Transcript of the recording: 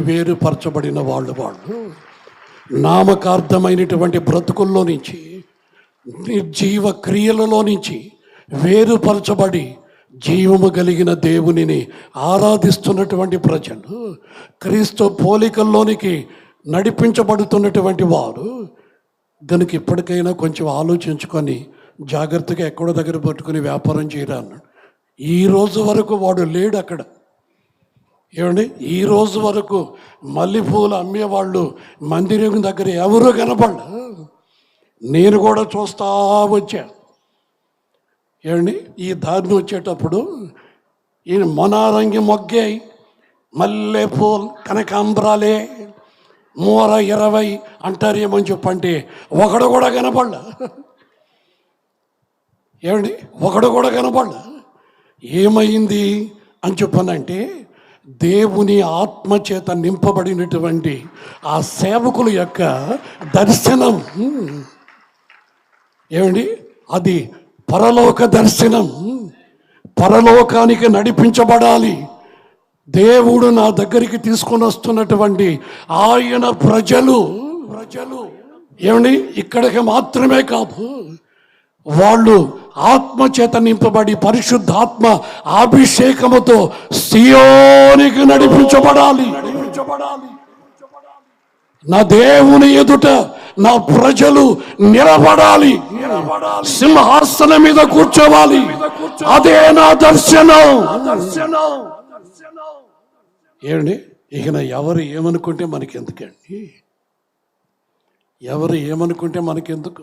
వేరుపరచబడిన వాళ్ళు వాళ్ళు. నామకార్థమైనటువంటి బ్రతుకుల్లో నుంచి నిర్జీవ క్రియలలో నుంచి వేరుపరచబడి జీవము కలిగిన దేవునిని ఆరాధిస్తున్నటువంటి ప్రజలు క్రీస్తు పోలికల్లోనికి నడిపించబడుతున్నటువంటి వారు దానికి ఇప్పటికైనా కొంచెం ఆలోచించుకొని జాగ్రత్తగా ఎక్కడో దగ్గర పట్టుకుని వ్యాపారం చేయరా అన్నాడు. ఈ రోజు వరకు వాడు లేడు అక్కడ. ఏమండి? ఈ రోజు వరకు మల్లెపూలు అమ్మేవాళ్ళు మందిరం దగ్గర ఎవరు కనపడ నేను కూడా చూస్తా వచ్చా. ఏమండి? ఈ దారిని వచ్చేటప్పుడు ఈయన మొనారంగి మొగ్గాయి మల్లెపూలు కనకాంబరాలే మూర ఇరవై అంటారేమని చెప్పంటే ఒకడు కూడా కనపడ ఏమండి? ఒకడు కూడా కనపడ ఏమైంది అని చెప్పనంటే దేవుని ఆత్మచేత నింపబడినటువంటి ఆ సేవకుల యొక్క దర్శనం. ఏమండి? అది పరలోక దర్శనం. పరలోకానికి నడిపించబడాలి. దేవుడు నా దగ్గరికి తీసుకొని వస్తున్నటువంటి ఆయన ప్రజలు ప్రజలు. ఏమండి? ఇక్కడికి మాత్రమే కాదు. వాళ్ళు ఆత్మ చేత నింపబడి పరిశుద్ధాత్మ అభిషేకముతో సియోనికి నడిపించబడాలి. నడిపించబడాలి. నా దేవుని ఎదుట నా ప్రజలు నిలబడాలి. సింహాసనం మీద కూర్చోవాలి. అదే నా దర్శనం. ఏమండి? ఇక ఎవరు ఏమనుకుంటే మనకెందుకండి? ఎవరు ఏమనుకుంటే మనకెందుకు?